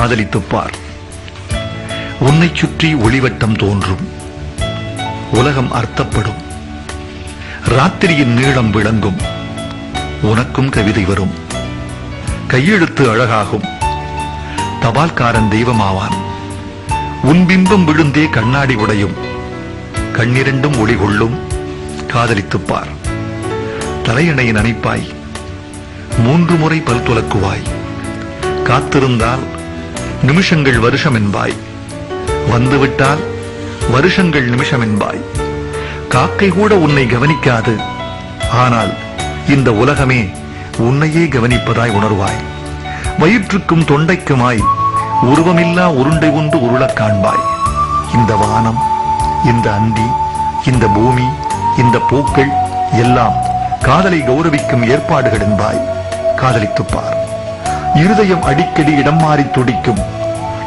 காதலித்துப்பார். உன்னை சுற்றி ஒளிவட்டம் தோன்றும். உலகம் அர்த்தப்படும். ராத்திரியின் நீளம் விளங்கும். உனக்கும் கவிதை வரும். கையெழுத்து அழகாகும். தபால்காரன் தெய்வமாவான். உன் பிம்பம் விழுந்தே கண்ணாடி உடையும். கண்ணிரண்டும் ஒளி கொள்ளும். காதலித்துப்பார். தலையணை நனைப்பாய். மூன்று முறை பல் துலக்குவாய். காத்திருந்தால் நிமிஷங்கள் வருஷம் என்பாய் வந்துவிட்டால் வருஷங்கள் நிமிஷம் என்பாய் காக்கை கூட உன்னை கவனிக்காது. ஆனால் இந்த உலகமே உன்னையே கவனிப்பதாய் உணர்வாய். வயிற்றுக்கும் தொண்டைக்குமாய் உருவமில்லா உருண்டை ஒன்று உருளக் காண்பாய். இந்த வானம் இந்த அந்தி இந்த பூமி இந்த பூக்கள் எல்லாம் காதலை கௌரவிக்கும் ஏற்பாடுகள் என்பாய். காதலித்துப்பார். இருதயம் அடிக்கடி இடம் மாறி துடிக்கும்.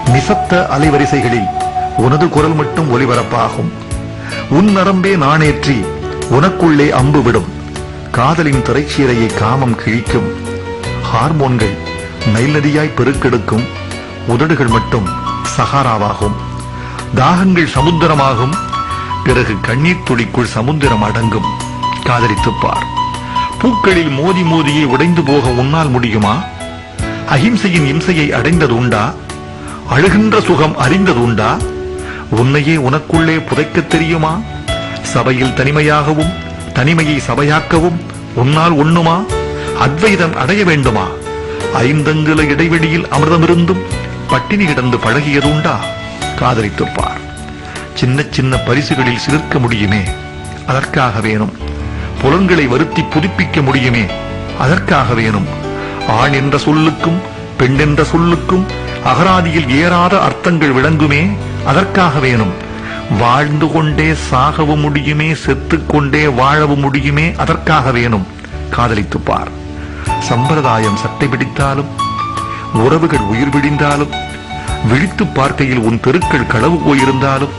நிசப்த அலைவரிசைகளில் உனது குரல் மட்டும் ஒலிபரப்பாகும். உன் நரம்பே நாணேற்றி உனக்குள்ளே அம்பு விடும். காதலின் திரைச்சீரையை காமம் கிழிக்கும். ஹார்மோன்கள் நைல் பெருக்கெடுக்கும். உதடுகள் மட்டும் சகாராவாகும் தாகங்கள் சமுத்திரமாகும். பிறகு கண்ணீர் துளிக்குள் சமுத்திரம் அடங்கும். காதலித்துப்பார் பூக்களில் மோதி மோதியே உடைந்து போக உன்னால் முடியுமா? அகிம்சையின் இம்சையை அடைந்தது உண்டா? அழுகின்ற சுகம் அறிந்தது உண்டா உன்னையே உனக்குள்ளே புதைக்கத் தெரியுமா? சபையில் தனிமையாகவும் தனிமையை சபையாக்கவும் உன்னால் உண்ணுமா அத்வைதம் அடைய வேண்டுமா? ஐந்தங்குல இடைவெளியில் அமிர்தமிருந்தும் பட்டினி கிடந்து பழகியது உண்டா காதலித்துப் பார் சின்ன சின்ன பரிசுகளில் சிலிர்க்க முடியுமே? அதற்காக வேணும். புலன்களை வருத்தி புதுப்பிக்க முடியுமே? அதற்காக வேணும். ஆண் என்ற சொல்லுக்கும் பெண் என்ற சொல்லுக்கும் அகராதியில் ஏறாத அர்த்தங்கள் விளங்குமே? அதற்காக வேணும். வாழ்ந்து கொண்டே சாகவும் முடியுமே செத்துக்கொண்டே வாழவும் முடியுமே அதற்காக வேணும். காதலித்துப் பார். சம்பிரதாயம் சட்டை பிடித்தாலும் உறவுகள் உயிர் பிடிந்தாலும் விழித்துப் பார்க்கையில் உன் தெருக்கள் களவு போயிருந்தாலும்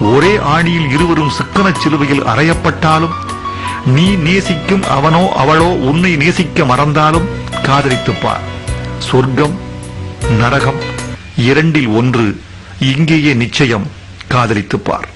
ஒரே ஆணியில் இருவரும் சிக்கன சிலுவையில் அறையப்பட்டாலும் நீ நேசிக்கும் அவனோ அவளோ உன்னை நேசிக்க மறந்தாலும் காதலித்துப் பார். சொர்க்கம் நரகம். இரண்டில் ஒன்று இங்கேயே நிச்சயம் காதலித்துப்பார்.